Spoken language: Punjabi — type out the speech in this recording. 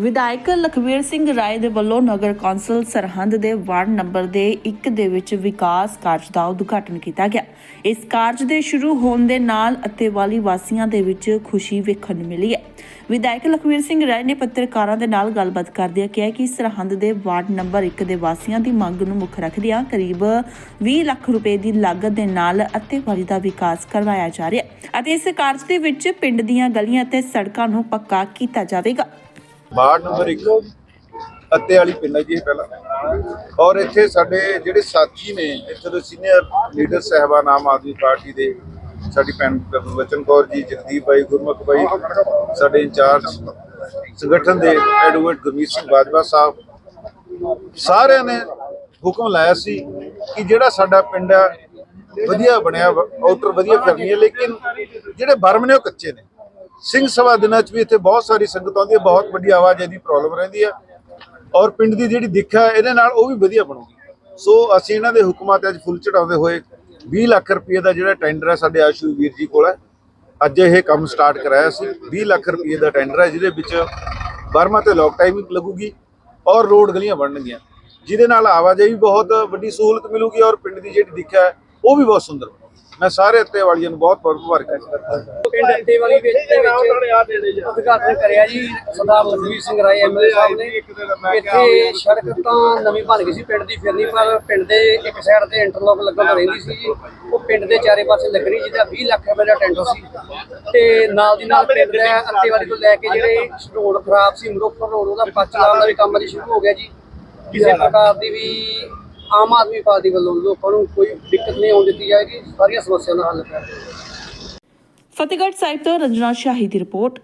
ਵਿਧਾਇਕ ਲਖਵੀਰ ਸਿੰਘ ਰਾਏ ਦੇ ਵੱਲੋਂ ਨਗਰ ਕੌਂਸਲ ਸਰਹੰਦ ਦੇ ਵਾਰਡ ਨੰਬਰ ਦੇ 1 ਦੇ ਵਿੱਚ ਵਿਕਾਸ ਕਾਰਜ ਦਾ ਉਦਘਾਟਨ ਕੀਤਾ ਗਿਆ। ਇਸ ਕਾਰਜ ਦੇ ਸ਼ੁਰੂ ਹੋਣ ਦੇ ਨਾਲ ਅੱਤੇਵਾਲੀ ਵਾਸੀਆਂ ਦੇ ਵਿੱਚ ਖੁਸ਼ੀ ਵੇਖਣ ਨੂੰ ਮਿਲੀ ਹੈ। ਵਿਧਾਇਕ ਲਖਵੀਰ ਸਿੰਘ ਰਾਏ ਨੇ ਪੱਤਰਕਾਰਾਂ ਦੇ ਨਾਲ ਗੱਲਬਾਤ ਕਰਦਿਆਂ ਕਿਹਾ ਕਿ ਸਰਹੰਦ ਦੇ ਵਾਰਡ ਨੰਬਰ 1 ਦੇ ਵਾਸੀਆਂ ਦੀ ਮੰਗ ਨੂੰ ਮੁੱਖ ਰੱਖਦਿਆਂ ਕਰੀਬ 20 ਲੱਖ ਰੁਪਏ ਦੀ ਲਾਗਤ ਦੇ ਨਾਲ ਅੱਤੇਵਾਲੀ ਦਾ ਵਿਕਾਸ ਕਰਵਾਇਆ ਜਾ ਰਿਹਾ ਹੈ ਅਤੇ ਇਸ ਕਾਰਜ ਦੇ ਵਿੱਚ ਪਿੰਡ ਦੀਆਂ ਗਲੀਆਂ ਅਤੇ ਸੜਕਾਂ ਨੂੰ ਪੱਕਾ ਕੀਤਾ ਜਾਵੇਗਾ। ਵਾਰਡ ਨੰਬਰ 1 ਅੱਤੇ ਵਾਲੀ ਪਿੰਡ ਹੈ ਜੀ ਇਹ ਪਹਿਲਾਂ। ਔਰ ਇੱਥੇ ਸਾਡੇ ਜਿਹੜੇ ਸਾਥੀ ਨੇ, ਇੱਥੇ ਦੇ ਸੀਨੀਅਰ ਲੀਡਰ ਸਹਿਬਾਨ ਆਮ ਆਦਮੀ ਪਾਰਟੀ ਦੇ, ਸਾਡੀ ਭੈਣ ਬਚਨ ਕੌਰ ਜੀ, ਜਗਦੀਪ ਭਾਈ, ਗੁਰਮੁਖ ਭਾਈ, ਸਾਡੇ ਇੰਚਾਰਜ ਸੰਗਠਨ ਦੇ ਐਡਵੋਕੇਟ ਗੁਰਮੀਤ ਸਿੰਘ ਬਾਜਵਾ ਸਾਹਿਬ, ਸਾਰਿਆਂ ਨੇ ਹੁਕਮ ਲਾਇਆ ਸੀ ਕਿ ਜਿਹੜਾ ਸਾਡਾ ਪਿੰਡ ਆ, ਵਧੀਆ ਬਣਿਆ ਆਊਟਰ ਵਧੀਆ ਕਰਨੀ ਹੈ, ਲੇਕਿਨ ਜਿਹੜੇ ਬਰਮ ਨੇ ਉਹ ਕੱਚੇ ਨੇ। ਸਿੰਘ ਸਭਾ ਦਿਨਾਂ 'ਚ ਵੀ ਇੱਥੇ ਬਹੁਤ ਸਾਰੀ ਸੰਗਤ ਆਉਂਦੀ ਹੈ, ਬਹੁਤ ਵੱਡੀ ਆਵਾਜਾਈ ਦੀ ਪ੍ਰੋਬਲਮ ਰਹਿੰਦੀ ਹੈ। ਔਰ ਪਿੰਡ ਦੀ ਜਿਹੜੀ ਦਿੱਖ ਹੈ ਇਹਦੇ ਨਾਲ ਉਹ ਵੀ ਵਧੀਆ ਬਣੂਗੀ। ਸੋ ਅਸੀਂ ਇਹਨਾਂ ਦੇ ਹੁਕਮਾਂ ਤੇ ਅੱਜ ਫੁੱਲ ਚੜਾਉਂਦੇ ਹੋਏ 20 ਲੱਖ ਰੁਪਏ ਦਾ ਜਿਹੜਾ ਟੈਂਡਰ ਹੈ ਸਾਡੇ ਆਸ਼ੂ ਵੀਰ ਜੀ ਕੋਲ ਹੈ। ਅੱਜ ਇਹ ਕੰਮ ਸਟਾਰਟ ਕਰਾਇਆ ਸੀ। 20 ਲੱਖ ਰੁਪਏ ਦਾ ਟੈਂਡਰ ਹੈ, ਜਿਹਦੇ ਵਿੱਚ ਬਰਮਾ ਤੇ ਲੋਕ ਟਾਈਮਿੰਗ ਲੱਗੂਗੀ ਔਰ ਰੋਡ ਗਲੀਆਂ ਬਣਨਗੀਆਂ। ਜਿਹਦੇ ਨਾਲ ਆਵਾਜਾਈ ਵੀ ਬਹੁਤ ਵੱਡੀ ਸਹੂਲਤ ਮਿਲੂਗੀ ਔਰ ਪਿੰਡ ਦੀ ਜਿਹੜੀ ਦਿੱਖ ਹੈ, ਉਹ ਵੀ ਬਹੁਤ ਸੁੰਦਰ ਮੈਂ ਸਾਰੇ ਅੱਤੇ ਵਾਲੀਆਂ ਨੂੰ ਬਹੁਤ ਬਹੁਤ ਮੁਬਾਰਕਾਂ ਕਰਦਾ ਪਿੰਡ ਅੱਤੇ ਵਾਲੀ ਵਿੱਚ ਦੇ ਵਿੱਚ ਉਦਘਾਟਨ ਕਰਿਆ ਜੀ ਸਰਦਾਰ ਲਖਵੀਰ ਸਿੰਘ ਰਾਏ ਐਮਐਲਏ ਸਾਹਿਬ ਨੇ। ਇੱਥੇ ਸੜਕ ਤਾਂ ਨਵੀਂ ਬਣ ਗਈ ਸੀ ਪਿੰਡ ਦੀ ਫਿਰਨੀ ਪਰ ਪਿੰਡ ਦੇ ਇੱਕ ਸਾਈਡ ਤੇ ਇੰਟਰਲੋਕ ਲੱਗਣ ਰਹਿੰਦੀ ਸੀ। ਜੀ ਉਹ ਪਿੰਡ ਦੇ ਚਾਰੇ ਪਾਸੇ ਲੱਗਣੀ ਜਿਹਦਾ 20 ਲੱਖ ਰੁਪਏ ਦਾ ਟੈਂਡਰ ਸੀ। ਤੇ ਨਾਲ ਦੀ ਨਾਲ ਪਿੰਡ ਦਾ ਅੱਤੇ ਵਾਲੀ ਤੋਂ ਲੈ ਕੇ ਜਿਹੜੇ ਰੋਡ ਖਰਾਬ ਸੀ ਮੁਰੋਫਰ ਰੋਡ ਉਹਦਾ ਪੱਚ ਲਾਉਣ ਦਾ ਵੀ ਕੰਮ ਅਜੀ ਸ਼ੁਰੂ ਹੋ ਗਿਆ ਜੀ। ਕਿਸੇ ਪ੍ਰਕਾਰ ਦੀ ਵੀ ਆਮ ਆਦਮੀ ਪਾਰਟੀ ਵੱਲੋਂ ਲੋਕਾਂ ਨੂੰ ਕੋਈ ਦਿੱਕਤ ਨਹੀਂ ਆਉਣ ਦਿੱਤੀ ਜਾਏਗੀ, ਸਾਰੀਆਂ ਸਮੱਸਿਆਵਾਂ ਦਾ ਹੱਲ ਕਰ ਫਤਿਹਗੜ੍ਹ ਸਾਹਿਬ ਤੋਂ ਰੰਜਨਾ ਸ਼ਾਹੀ ਦੀ ਰਿਪੋਰਟ।